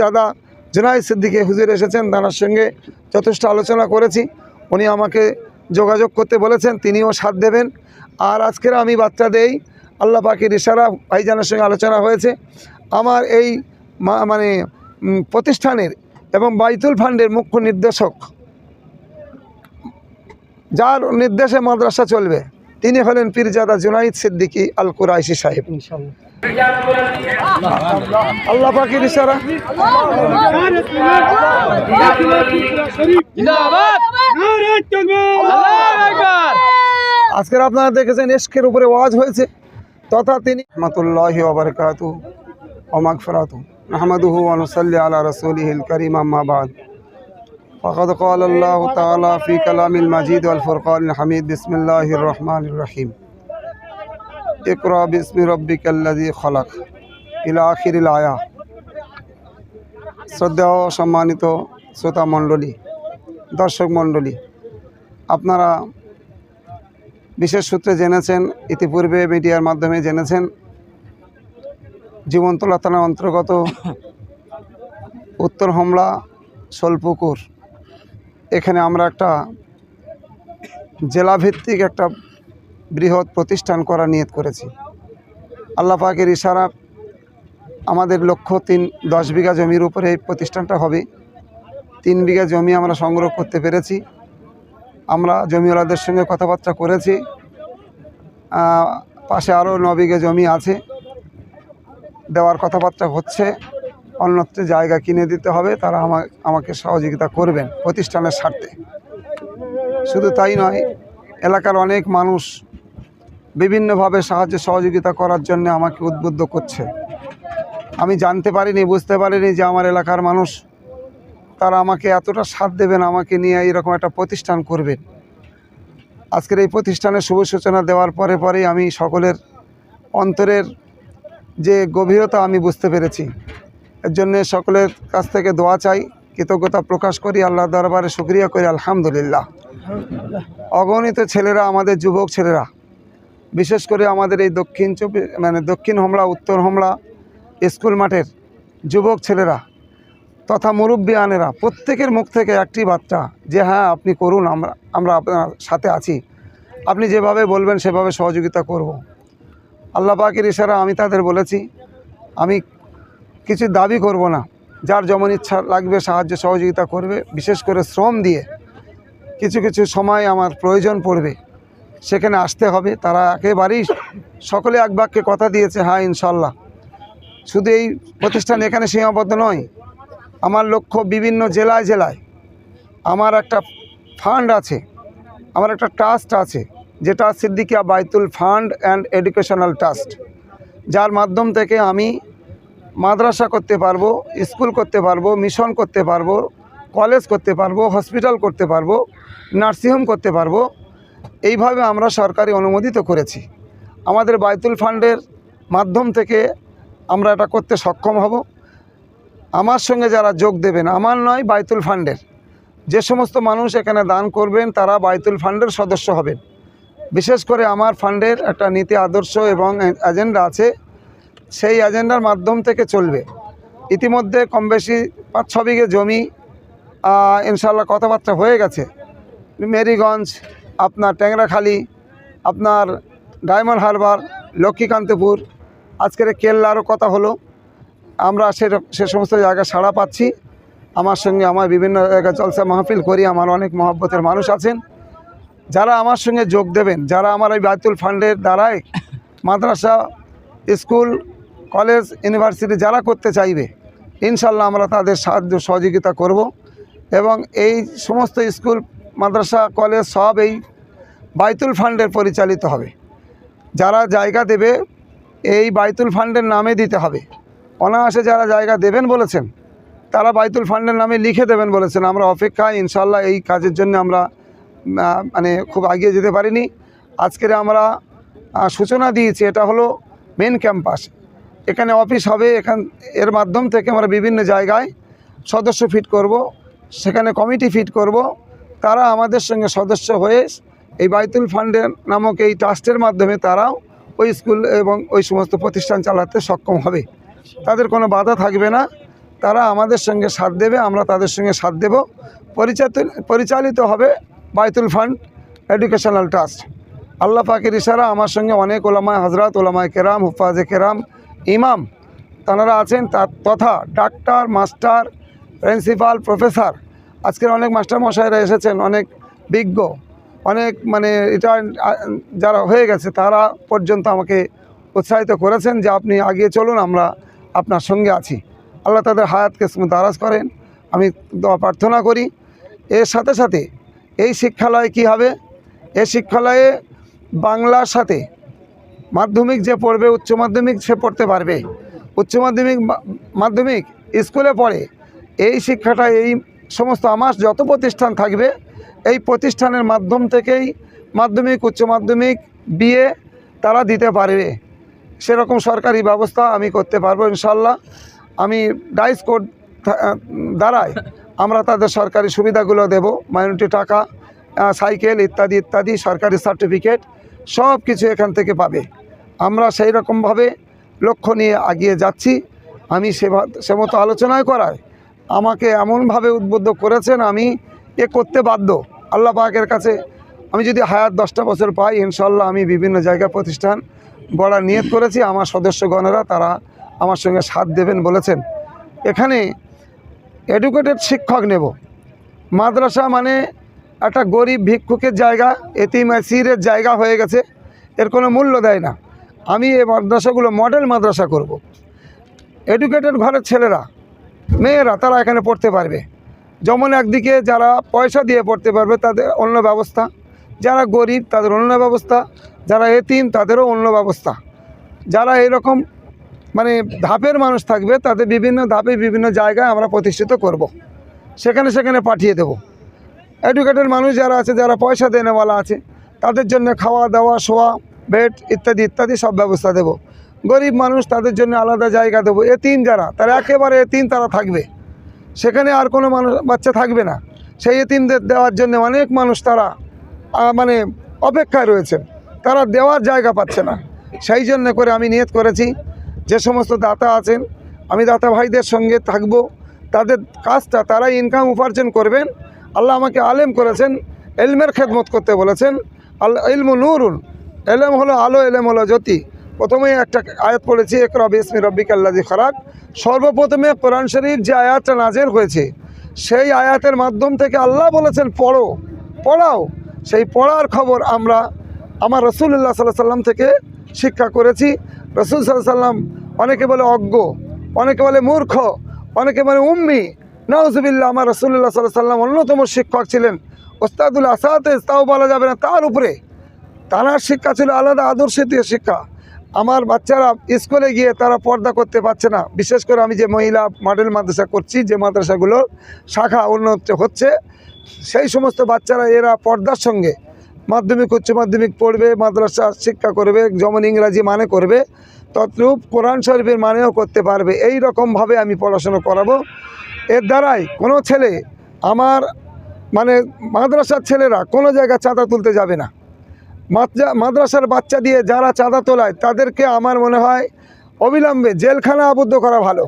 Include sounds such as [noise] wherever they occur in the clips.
দাদা জুনাইদ সিদ্দিকে হুজুর এসেছেন, তার সঙ্গে যথেষ্ট আলোচনা করেছি। উনি আমাকে যোগাযোগ করতে বলেছেন, তিনিও সাথ দেবেন। আর আজকের আমি বাচ্চা দেই, আল্লাহ পাখির ইশারা ভাইজানের সঙ্গে আলোচনা হয়েছে। আমার এই মানে প্রতিষ্ঠানের এবং বাইতুল ফান্ডের মুখ্য নির্দেশক, যার নির্দেশে মাদ্রাসা চলবে, তিনি হলেন পীরজাদা জুনাইদ সিদ্দিকী আল কুরাইশি সাহেব আল্লাহ পাখির ইশারা আজকের আপনারা দেখেছেন এশকের উপরে ওয়াজ হয়েছে তথা তিনি রহমতুল্লাহ ওবরকাতু ওমাগফরাতু আহমদুহু অনুসল্লি আলা রসুলিহিল করিম আম্মা বাদ فقد قال الله تعالى في كلام المجيد والفرقان الحميد بسم الله الرحمن الرحيم ইকরা বিসমি রব্বিকাল্লাজি খলাক। ইলা আখিরিল আয়া। সম্মানিত শ্রোতা মণ্ডলী, দর্শক মণ্ডলী, আপনারা বিশেষ সূত্রে জেনেছেন, ইতিপূর্বে মিডিয়ার মাধ্যমে জেনেছেন, জীবনতলা থানার অন্তর্গত উত্তর হমলা, সোলপুকুর। এখানে আমরা একটা জেলাভিত্তিক একটা বৃহৎ প্রতিষ্ঠান করা নিয়ত করেছি। আল্লাহ পাকের ইশারা আমাদের লক্ষ্য তিন, দশ বিঘা জমির উপরে এই প্রতিষ্ঠানটা হবে। তিন বিঘা জমি আমরা সংগ্রহ করতে পেরেছি। আমরা জমিওয়ালাদের সঙ্গে কথাবার্তা করেছি। পাশে আরও ন বিঘে জমি আছে। দেওয়ার কথাবার্তা হচ্ছে, অন্যত্র জায়গা কিনে দিতে হবে, তারা আমা- আমাকে সহযোগিতা করবেন প্রতিষ্ঠানের স্বার্থে। শুধু তাই নয়, এলাকার অনেক মানুষ বিভিন্নভাবে সাহায্য সহযোগিতা করার জন্য আমাকে উদ্বুদ্ধ করছে। আমি জানতে পারিনি বুঝতে পারিনি যে আমার এলাকার মানুষ তারা আমাকে এতটা সাথ দেবেন আমাকে নিয়ে এরকম একটা প্রতিষ্ঠান করবেন। আজকের এই প্রতিষ্ঠানের শুভ সূচনা দেওয়ার পরে পরেই আমি সকলের অন্তরের যে গভীরতা আমি বুঝতে পেরেছি। এর জন্যে সকলের কাছ থেকে দোয়া চাই কৃতজ্ঞতা প্রকাশ করি আল্লাহ দরবারে শুক্রিয়া করি আলহামদুলিল্লাহ। অগণিত ছেলেরা আমাদের যুবক ছেলেরা বিশেষ করে আমাদের এই দক্ষিণ চব্বিশ মানে দক্ষিণ হোমলা, উত্তর হোমলা, স্কুল মাঠের যুবক ছেলেরা তথা মুরব্বী আনেরা, প্রত্যেকের মুখ থেকে একটি বার্তা যে হ্যাঁ আপনি করুন, আমরা আমরা আপনার সাথে আছি। আপনি যেভাবে বলবেন, সেভাবে সহযোগিতা করব। আল্লাহ পাকের ইশারা আমি তাদের বলেছি, আমি কিছু দাবি করব না। যার যেমন ইচ্ছা লাগবে, সাহায্য, সহযোগিতা করবে, বিশেষ করে শ্রম দিয়ে কিছু কিছু সময় আমার প্রয়োজন পড়বে। সেখানে আসতে হবে। তারা একেবারেই সকলে এক বাক্যে কথা দিয়েছে হ্যাঁ ইনশাল্লাহ। শুধু এই প্রতিষ্ঠান এখানে সীমাবদ্ধ নয়, আমার লক্ষ্য বিভিন্ন জেলায় জেলায় আমার একটা ফান্ড আছে, আমার একটা ট্রাস্ট আছে, যেটা সিদ্দিকিয়া বাইতুল ফান্ড অ্যান্ড এডুকেশনাল ট্রাস্ট। যার মাধ্যম থেকে আমি মাদ্রাসা করতে পারব, স্কুল করতে পারব, মিশন করতে পারব, কলেজ করতে পারব, হসপিটাল করতে পারব, নার্সিংহোম করতে পারব। এইভাবে আমরা সরকারি অনুমোদিত করেছি। আমাদের বাইতুল ফান্ডের মাধ্যম থেকে আমরা এটা করতে সক্ষম হব। আমার সঙ্গে যারা যোগ দেবেন, আমার নয় বাইতুল ফান্ডের। যে সমস্ত মানুষ এখানে দান করবেন, তারা বাইতুল ফান্ডের সদস্য হবেন। বিশেষ করে আমার ফান্ডের একটা নীতি, আদর্শ এবং এজেন্ডা আছে, সেই এজেন্ডার মাধ্যম থেকে চলবে। ইতিমধ্যে কম বেশি পাঁচ, ছ বিঘে জমি ইনশাল্লাহ কথাবার্তা হয়ে গেছে। মেরিগঞ্জ আপনার ট্যাংরাখালি, আপনার ডায়মন্ড হারবার, লক্ষ্মীকান্তপুর, আজকের কেল্লারও কথা হলো। আমরা সে সে সমস্ত জায়গায় সাড়া পাচ্ছি। আমার সঙ্গে আমার বিভিন্ন জায়গায় জলসা মাহফিল করি, আমার অনেক মহব্বতের মানুষ আছেন। যারা আমার সঙ্গে যোগ দেবেন, যারা আমার এই বাইতুল ফান্ডের দ্বারাই মাদ্রাসা, স্কুল, কলেজ, ইউনিভার্সিটি যারা করতে চাইবে, ইনশাল্লাহ আমরা তাদের সাহায্য সহযোগিতা করব। এবং এই সমস্ত স্কুল মাদ্রাসা, কলেজ সব এই বাইতুল ফান্ডের পরিচালিত হবে। যারা জায়গা দেবে, এই বাইতুল ফান্ডের নামে দিতে হবে। অনায়াসে যারা জায়গা দেবেন বলেছেন, তারা বাইতুল ফান্ডের নামে লিখে দেবেন বলেছেন। আমরা অপেক্ষায় ইনশাল্লাহ এই কাজের জন্য আমরা মানে খুব এগিয়ে যেতে পারিনি। আজকের আমরা সূচনা দিয়েছি, এটা হলো মেন ক্যাম্পাস এখানে অফিস হবে, এখান, এর মাধ্যম থেকে আমরা বিভিন্ন জায়গায় সদস্য ফিট করব, সেখানে কমিটি ফিট করব। তারা আমাদের সঙ্গে সদস্য হয়ে এই বাইতুল ফান্ডের নামক এই ট্রাস্টের মাধ্যমে তারাও ওই স্কুল এবং ওই সমস্ত প্রতিষ্ঠান চালাতে সক্ষম হবে। তাদের কোনো বাধা থাকবে না। তারা আমাদের সঙ্গে সাথ দেবে, আমরা তাদের সঙ্গে সাথ দেব। পরিচালিত পরিচালিত হবে বাইতুল ফান্ড এডুকেশনাল ট্রাস্ট। আল্লাহ পাকের ইশারা আমার সঙ্গে অনেক ওলামায় হজরত ওলামায় কেরাম, হুফাজে কেরাম, ইমাম তাঁরা আছেন। তা, তথা ডাক্তার, মাস্টার, প্রিন্সিপাল, প্রফেসর আজকের অনেক মাস্টার মশাইরা এসেছেন, অনেক বিজ্ঞ, অনেক মানে এটা যারা হয়ে গেছে তারা পর্যন্ত আমাকে উৎসাহিত করেছেন যে আপনি আগিয়ে চলুন, আমরা আপনার সঙ্গে আছি। আল্লাহ তাদের হায়াতকে দারাজ করেন। আমি প্রার্থনা করি। এর সাথে সাথে এই শিক্ষালয়ে কি হবে? এই শিক্ষালয়ে বাংলার সাথে মাধ্যমিক যে পড়বে, উচ্চ মাধ্যমিক সে পড়তে পারবে। উচ্চ মাধ্যমিক মাধ্যমিক স্কুলে পড়ে। এই শিক্ষাটা এই সমস্ত আমার যত প্রতিষ্ঠান থাকবে, এই প্রতিষ্ঠানের মাধ্যম থেকেই মাধ্যমিক, উচ্চ মাধ্যমিক বিয়ে তারা দিতে পারবে। সেরকম সরকারি ব্যবস্থা আমি করতে পারব ইনশাল্লাহ আমি ডাইস কোড দ্বারাই আমরা তাদের সরকারি সুবিধাগুলো দেব, মাইনরিটি টাকা সাইকেল ইত্যাদি ইত্যাদি, সরকারি সার্টিফিকেট, সব কিছু এখান থেকে পাবে। আমরা সেই রকমভাবে লক্ষ্য নিয়ে এগিয়ে যাচ্ছি। আমি সে মতো আলোচনায় করায় আমাকে এমনভাবে উদ্বুদ্ধ করেছেন আমি, এ করতে বাধ্য। আল্লাহ পাকের কাছে আমি যদি হায়াত দশটা বছর পাই ইনশাল্লাহ আমি বিভিন্ন জায়গা প্রতিষ্ঠান গড়ার নিয়ত করেছি। আমার সদস্যগণেরা তারা আমার সঙ্গে সাথ দেবেন বলেছেন। এখানে এডুকেটেড শিক্ষক নেব। মাদ্রাসা মানে একটা গরিব ভিক্ষুকের জায়গা, এতিম আসিরের জায়গা হয়ে গেছে। এর কোনো মূল্য দেয় না। আমি এই মাদ্রাসাগুলো মডেল মাদ্রাসা করব। এডুকেটেড ঘরের ছেলেরা মেয়েরা তারা এখানে পড়তে পারবে। যেমন একদিকে যারা পয়সা দিয়ে পড়তে পারবে, তাদের অন্য ব্যবস্থা। যারা গরিব, তাদের অন্য ব্যবস্থা। যারা এতিম, তাদেরও অন্য ব্যবস্থা। যারা এরকম মানে ধাপের মানুষ থাকবে, তাদের বিভিন্ন ধাপে বিভিন্ন জায়গায় আমরা প্রতিষ্ঠিত করব। সেখানে সেখানে পাঠিয়ে দেব। এডুকেটেড মানুষ যারা আছে, যারা পয়সা দেনেওয়ালা আছে, তাদের জন্য খাওয়া দাওয়া শোয়া বেড ইত্যাদি ইত্যাদি সব ব্যবস্থা দেব। গরিব মানুষ তাদের জন্য আলাদা জায়গা দেবো। এতিম যারা, তারা একেবারে এতিম তারা থাকবে। সেখানে আর কোনো মানুষ, বাচ্চা থাকবে না। সেই এতিমদের দেওয়ার জন্য অনেক মানুষ তারা মানে অপেক্ষায় রয়েছেন। তারা দেওয়ার জায়গা পাচ্ছে না। সেই জন্য করে আমি নিয়ত করেছি, যে সমস্ত দাতা আছেন, আমি দাতা ভাইদের সঙ্গে থাকব। তাদের কাজটা তারা ইনকাম উপার্জন করবেন। আল্লাহ আমাকে আলেম করেছেন, এলমের খেদমত করতে বলেছেন। আল্লাহ ইলমু নুরুন, এলেম হলো আলো, এলেম হলো জ্যোতি। প্রথমেই একটা আয়াত পড়েছি একরা বিসমি রব্বিক আল্লাজি খরাক সর্বপ্রথমে কোরআন শরীফ যে আয়াতটা নাজের হয়েছে, সেই আয়াতের মাধ্যম থেকে আল্লাহ বলেছেন, পড়ো, পড়াও। সেই পড়ার খবর আমরা আমার রসুল্লাহ সাল্লাহ সাল্লাম থেকে শিক্ষা করেছি। রসুল সাল্লাহ সাল্লাম অনেকে বলে অজ্ঞ, অনেকে বলে মূর্খ, অনেকে বলে উম্মি। নওজবিল্লা আমার রসুল্লাহ সাল্লাহ সাল্লাম অন্যতম শিক্ষক ছিলেন। ওস্তাদুল আসাতে তাও বলা যাবে না, তার উপরে। তার শিক্ষা ছিল আলাদা আদর্শীয় শিক্ষা। আমার বাচ্চারা স্কুলে গিয়ে তারা পর্দা করতে পারছে না। বিশেষ করে আমি যে মহিলা মডেল মাদ্রাসা করছি, যে মাদ্রাসাগুলোর শাখা উন্নত হচ্ছে, সেই সমস্ত বাচ্চারা এরা পর্দার সঙ্গে মাধ্যমিক, উচ্চ মাধ্যমিক পড়বে, মাদ্রাসা শিক্ষা করবে, যেমন ইংরাজি মানে করবে, তদ্রূপ কোরআন শরীফের মানেও করতে পারবে। এই রকমভাবে আমি পড়াশোনা করাবো। এর দ্বারাই কোনো ছেলে আমার মানে মাদ্রাসার ছেলেরা কোনো জায়গায় চাঁদা তুলতে যাবে না। মাদ্রাসার বাচ্চা দিয়ে যারা চাঁদা তোলায়, তাদেরকে আমার মনে হয় অবিলম্বে জেলখানা আবদ্ধ করা ভালো।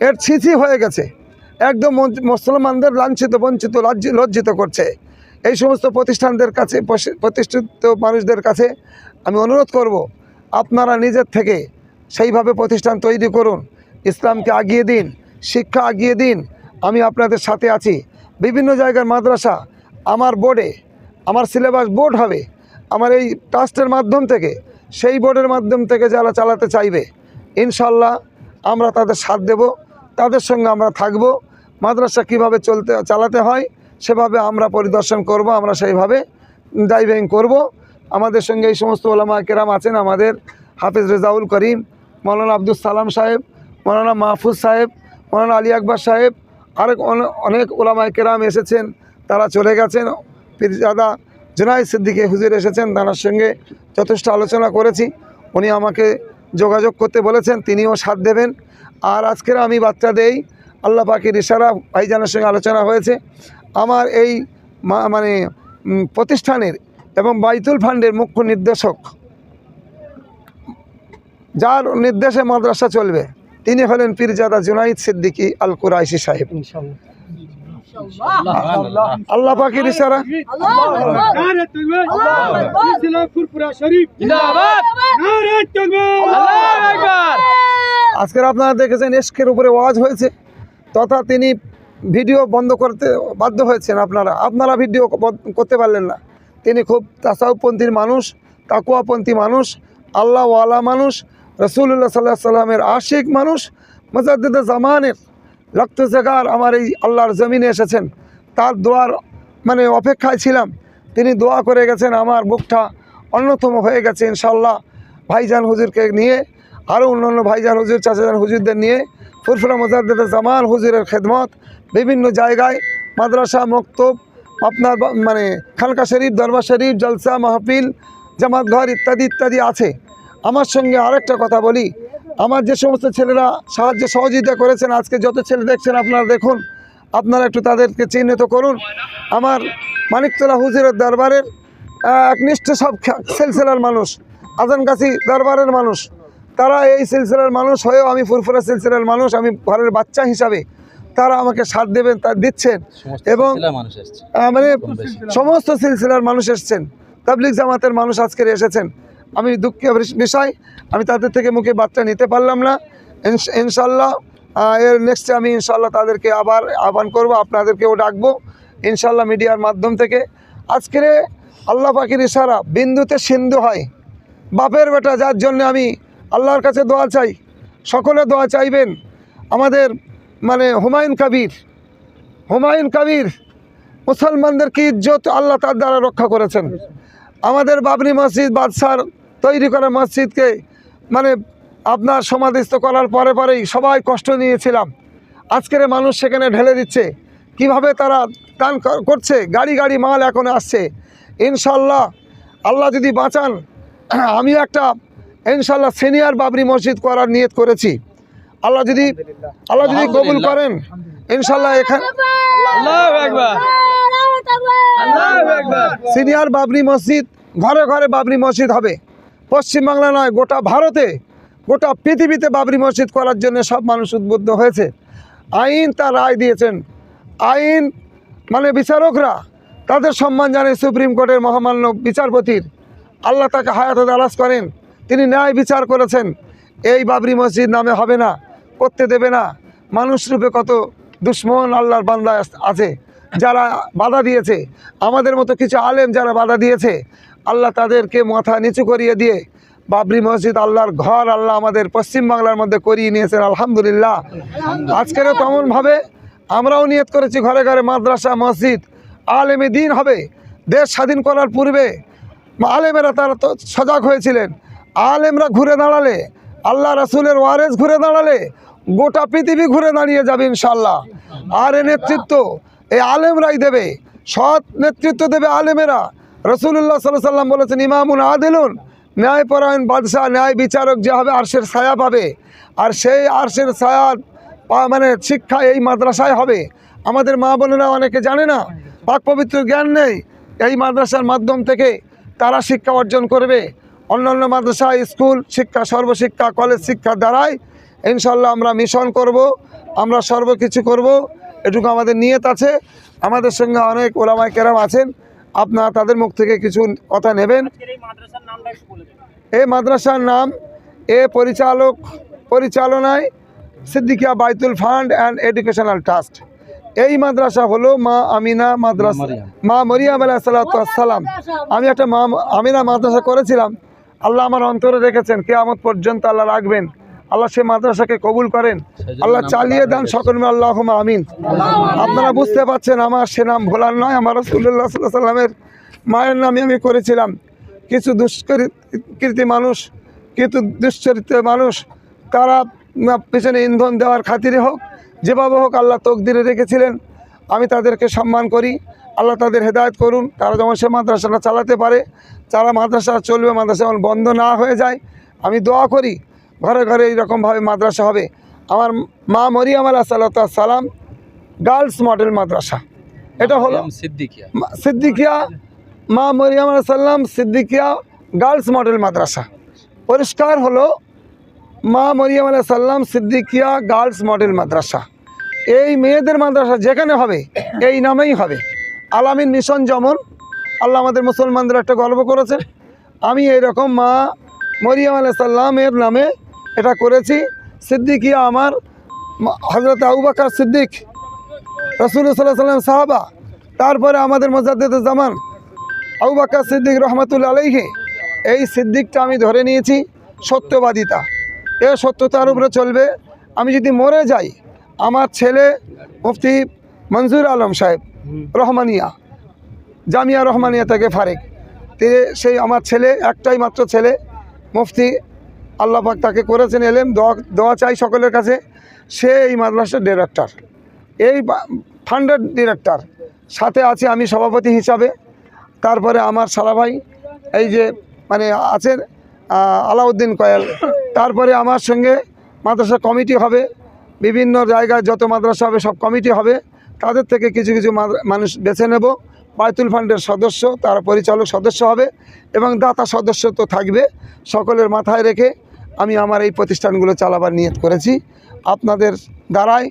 এর ছিছি হয়ে গেছে। একদম মুসলমানদের লাঞ্ছিত, বঞ্চিত, লজ্জি- লজ্জিত করছে। এই সমস্ত প্রতিষ্ঠানদের কাছে প্রতিষ্ঠিত মানুষদের কাছে আমি অনুরোধ করব, আপনারা নিজের থেকে সেইভাবে প্রতিষ্ঠান তৈরি করুন, ইসলামকে আগিয়ে দিন, শিক্ষা আগিয়ে দিন। আমি আপনাদের সাথে আছি। বিভিন্ন জায়গার মাদ্রাসা, আমার বোর্ডে আমার সিলেবাস বোর্ড হবে। আমার এই ট্রাস্টের মাধ্যম থেকে, সেই বোর্ডের মাধ্যম থেকে যারা চালাতে চাইবে, ইনশাল্লাহ আমরা তাদের সাথ দেব, তাদের সঙ্গে আমরা থাকব। মাদ্রাসা কীভাবে চলতে, চালাতে হয়, সেভাবে আমরা পরিদর্শন করব, আমরা সেইভাবে ড্রাইভিং করব। আমাদের সঙ্গে এই সমস্ত ওলামা কেরাম আছেন আমাদের হাফিজ রেজাউল করিম, মৌলানা আব্দুল সালাম সাহেব, মৌলানা মাহফুজ সাহেব, মৌলানা আলী আকবর সাহেব, আরেক অনে- অনেক ওলামায় কেরাম এসেছেন, তারা চলে গেছেন। পীরজাদা জুনাই সিদ্দিকে হুজুর এসেছেন, তার সঙ্গে যথেষ্ট আলোচনা করেছি। উনি আমাকে যোগাযোগ করতে বলেছেন, তিনিও সাথ দেবেন। আর আজকের আমি বাচ্চা দেই, আল্লাহ পাখির ইশারা ভাইজানের সঙ্গে আলোচনা হয়েছে। আমার এই মানে প্রতিষ্ঠানের এবং বাইতুল ফান্ডের মুখ্য নির্দেশক, যার নির্দেশে মাদ্রাসা চলবে, তিনি হলেন পীরজাদা জুনাইদ সিদ্দিকী আল কুরাইশি সাহেব আল্লাহ পাখির ইশারা। নারে তকবীর ইসলামপুর পুরা শরীফ জিন্দাবাদ। নারে তকবীর আল্লাহু আকবার। আজকের আপনারা দেখেছেন এশকের উপরে ওয়াজ হয়েছে তথা তিনি ভিডিও বন্ধ করতে বাধ্য হয়েছেন আপনারা। আপনারা ভিডিও বন্ধ করতে পারলেন না। তিনি খুব তাসাউপন্থীর মানুষ তাকুয়াপন্থী মানুষ আল্লাহওয়ালা মানুষ রসুল্লাহ সাল্লাহ সাল্লামের আশিক মানুষ মজাদ্দ জামানের রক্ত জাগার আমার এই আল্লাহর জমিনে এসেছেন। তার দোয়ার মানে অপেক্ষায় ছিলাম। তিনি দোয়া করে গেছেন, আমার বুকটা অন্যতম হয়ে গেছে ইনশাল্লাহ ভাইজান হুজুরকে নিয়ে, আরও অন্যান্য ভাইজান হুজুর, চাচাজান হুজুরদের নিয়ে, ফুরফুরা মোজাদ্দেদ জামান হুজুরের খেদমত, বিভিন্ন জায়গায় মাদ্রাসা, মক্তব, আপনার মানে খানকা শরীফ, দরবার শরীফ, জলসা, মাহফিল জামাত ঘর ইত্যাদি ইত্যাদি আছে। আমার সঙ্গে আরেকটা কথা বলি আমার যে সমস্ত ছেলেরা সাহায্য সহযোগিতা করেছেন আজকে যত ছেলে দেখছেন আপনারা দেখুন আপনারা একটু তাদেরকে চিহ্নিত করুন। আমার মানিকতলা হুজুরের দরবারের একনিষ্ঠ সব সিলসিলার মানুষ আজানগাছি দরবারের মানুষ। তারা এই সিলসিলার মানুষ হয়েও আমি ফুরফুরা সিলসিলার মানুষ আমি ঘরের বাচ্চা হিসাবে তারা আমাকে সাথ দেবেন তা দিচ্ছেন এবং মানে সমস্ত সিলসিলার মানুষ এসছেন। তাবলিক জামাতের মানুষ আজকের এসেছেন। আমি দুঃখের বিষয় আমি তাদের থেকে মুখে বার্তা নিতে পারলাম না। ইনশাল্লাহ এর নেক্সটে আমি ইনশাল্লাহ তাদেরকে আবার আহ্বান করব, আপনাদেরকেও ডাকবো, ইনশাল্লাহ মিডিয়ার মাধ্যম থেকে। আজকের আল্লাহ পাখির ইশারা, বিন্দুতে সিন্ধু হয়। বাপের বেটা, যার জন্য আমি আল্লাহর কাছে দোয়া চাই, সকলে দোয়া চাইবেন। আমাদের মানে হুমায়ুন কবির হুমায়ুন কবির, মুসলমানদের কি ইজ্জত আল্লাহ তার দ্বারা রক্ষা করেছেন? আমাদের বাবরি মসজিদ, বাদশার তৈরি করা মসজিদকে মানে আপনার সমাধিস্থ করার পরে পরেই সবাই কষ্ট নিয়েছিলাম। আজকের মানুষ সেখানে ঢেলে দিচ্ছে। কীভাবে তারা টান করছে? গাড়ি গাড়ি মাল এখন আসছে। ইনশাল্লাহ আল্লাহ যদি বাঁচান [clears throat] আমিও একটা ইনশাল্লাহ সিনিয়র বাবরি মসজিদ করার নিয়ত করেছি। আল্লাহ যদি আল্লাহ যদি কবুল করেন ইনশাল্লাহ এখানে আল্লাহু আকবার। আল্লাহু আকবার। সিনিয়র বাবরি মসজিদ ঘরে ঘরে বাবরি মসজিদ হবে। পশ্চিমবাংলা নয়, গোটা ভারতে, গোটা পৃথিবীতে বাবরি মসজিদ করার জন্য সব মানুষ উদ্বুদ্ধ হয়েছে। আইন তার রায় দিয়েছেন। আইন মানে বিচারকরা তাদের সম্মান জানে সুপ্রিম কোর্টের মহামান্য বিচারপতির আল্লাহ তাকে হায়াত দারাজ করেন। তিনি ন্যায় বিচার করেছেন। এই বাবরি মসজিদ নামে হবে না, করতে দেবে না। মানুষ রূপে কত দুশ্মন আল্লাহর বান্দা আছে, যারা বাধা দিয়েছে। আমাদের মতো কিছু আলেম যারা বাধা দিয়েছে আল্লাহ তাদেরকে মাথা নিচু করিয়ে দিয়ে বাবরি মসজিদ আল্লাহর ঘর আল্লাহ আমাদের পশ্চিমবাংলার মধ্যে করিয়ে নিয়েছেন আলহামদুলিল্লাহ। আজকেরও তেমনভাবে আমরাও নিয়ত করেছি ঘরে ঘরে মাদ্রাসা মসজিদ আলেমে দিন হবে। দেশ স্বাধীন করার পূর্বে আলেমেরা তারা তো সজাগ হয়েছিলেন। আলেমরা ঘুরে দাঁড়ালে আল্লাহ রাসুলের ওয়ারেস ঘুরে দাঁড়ালে গোটা পৃথিবী ঘুরে দাঁড়িয়ে যাবে ইনশাল্লাহ আর এ নেতৃত্ব এই আলেমরাই দেবে। সৎ নেতৃত্ব দেবে আলেমেরা। রসুল্লাহ সাল্লাহ সাল্লাম বলেছেন, ইমামুন আদিলুন। ন্যায়পরায়ণ বাদশাহ ন্যায় বিচারক যে হবে, আরশের ছায়া পাবে। আর সেই আরশের ছায়া মানে শিক্ষা এই মাদ্রাসায় হবে। আমাদের মা বোনেরা অনেকে জানে না, পাক পবিত্র জ্ঞান নেই। এই মাদ্রাসার মাধ্যম থেকে তারা শিক্ষা অর্জন করবে। অন্যান্য মাদ্রাসা, স্কুল, শিক্ষা, সর্বশিক্ষা, কলেজ শিক্ষার দ্বারাই ইনশাল্লাহ আমরা মিশন করব, আমরা সর্বকিছু করব। এটুকু আমাদের নিয়ত আছে। আমাদের সঙ্গে অনেক ওলামায় কেরাম আছেন। আপনারা তাদের মুখ থেকে কিছু কথা নেবেন। এই মাদ্রাসার নাম এ পরিচালক পরিচালনায় সিদ্দিকিয়া বাইতুল ফান্ড অ্যান্ড এডুকেশনাল ট্রাস্ট। এই মাদ্রাসা হলো মা আমিনা মাদ্রাসা মা মরিয়াম। আলাহ সালাম আমি একটা মা আমিনা মাদ্রাসা করেছিলাম। আল্লাহ আমার অন্তরে রেখেছেন। কেয়ামত পর্যন্ত আল্লাহ রাখবেন। আল্লাহ সে মাদ্রাসাকে কবুল করেন। আল্লাহ চালিয়ে দেন রেখেছে। সকল আল্লাহ আমিন। আপনারা বুঝতে পারছেন আমার সে নাম ভোলার নয় আমার রসুল্লাহ সাল্লাহ সাল্লামের মায়ের নামে আমি করেছিলাম। কিছু দুষ্কৃতি মানুষ কিছু দুশ্চরিত্র মানুষ তারা পেছনে ইন্ধন দেওয়ার খাতিরে হোক যেভাবে হোক আল্লাহ তকদিরে রেখেছিলেন। আমি তাদেরকে সম্মান করি আল্লাহ তাদের হেদায়ত করুন। তারা যেমন সে মাদ্রাসাটা চালাতে পারে যারা মাদ্রাসা চলবে মাদ্রাসা যেমন বন্ধ না হয়ে যায় আমি দোয়া করি। ঘরে ঘরে এইরকমভাবে মাদ্রাসা হবে। আমার মা মরিয়াম আল্লাহ সাল্লাহ সালাম গার্লস মডেল মাদ্রাসা। এটা হলো সিদ্দিকিয়া। সিদ্দিকিয়া মা মরিয়াম সাল্লাম সিদ্দিকিয়া গার্লস মডেল মাদ্রাসা। পরিষ্কার হলো মা মরিয়াম আলাহ সাল্লাম সিদ্দিকিয়া গার্লস মডেল মাদ্রাসা। এই মেয়েদের মাদ্রাসা যেখানে হবে এই নামেই হবে। আলামিন মিশন যেমন আল্লাহ আমাদের মুসলমানদের একটা গর্ব করেছে আমি এইরকম মা মরিয়াম আলাহ সাল্লামের নামে এটা করেছি। সিদ্দিকিয়া আমার হজরত আউবাকার সিদ্দিক রসুল সাল্লাহ সাল্লাম সাহাবা। তারপরে আমাদের মজাদ্দেদ জামান আউবাকার সিদ্দিক রহমতুল্লা আলাইহে, এই সিদ্দিকটা আমি ধরে নিয়েছি সত্যবাদিতা। এ সত্যতার উপরে চলবে। আমি যদি মরে যাই, আমার ছেলে মুফতি মঞ্জুর আলম সাহেব, রহমানিয়া, জামিয়া রহমানিয়া থেকে ফারেক। তে সেই আমার ছেলে, একটাই মাত্র ছেলে, মুফতি আল্লাহ পাক তাকে করেছেন এলেম, দোয়া চাই সকলের কাছে। সে এই মাদ্রাসার ডিরেক্টর এই ফান্ডের ডিরেক্টর সাথে আছে আমি সভাপতি হিসাবে। তারপরে আমার সালা ভাই, এই যে মানে আছেন আলাউদ্দিন কয়াল। তারপরে আমার সঙ্গে মাদ্রাসা কমিটি হবে। বিভিন্ন জায়গায় যত মাদ্রাসা হবে, সব কমিটি হবে। তাদের থেকে কিছু কিছু মানুষ বেছে নেব। বায়তুল ফান্ডের সদস্য, তারা পরিচালক সদস্য হবে। এবং দাতা সদস্য তো থাকবে। সকলের মাথায় রেখে আমি আমার এই প্রতিষ্ঠানগুলো চালাবার নিয়ত করেছি। আপনাদের দ্বারাই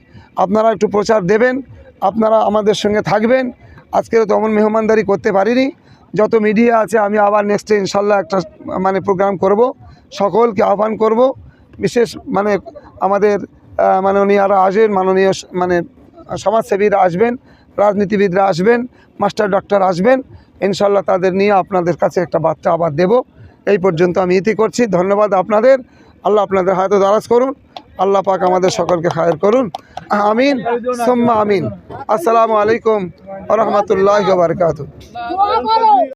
আপনারা একটু প্রচার দেবেন, আপনারা আমাদের সঙ্গে থাকবেন। আজকের তেমন মেহমানদারি করতে পারিনি। যত মিডিয়া আছে, আমি আবার নেক্সটে ইনশাল্লাহ একটা মানে প্রোগ্রাম করব। সকলকে আহ্বান করব। বিশেষ মানে আমাদের মাননীয়রা আসবেন, মাননীয় মানে সমাজসেবীরা আসবেন, রাজনীতিবিদরা আসবেন, মাস্টার ডক্টর আসবেন। ইনশাল্লাহ তাদের নিয়ে আপনাদের কাছে একটা বার্তা আবার দেব। এই পর্যন্ত আমি ইতি করছি। ধন্যবাদ আপনাদের। আল্লাহ আপনাদের হাতে দারাজ করুন, আল্লাহ পাক আমাদের সকলকে খায়ের করুন। আমিন, সোম্মা আমিন। আসসালামু আলাইকুম রহমতুল্লাহ বারকাত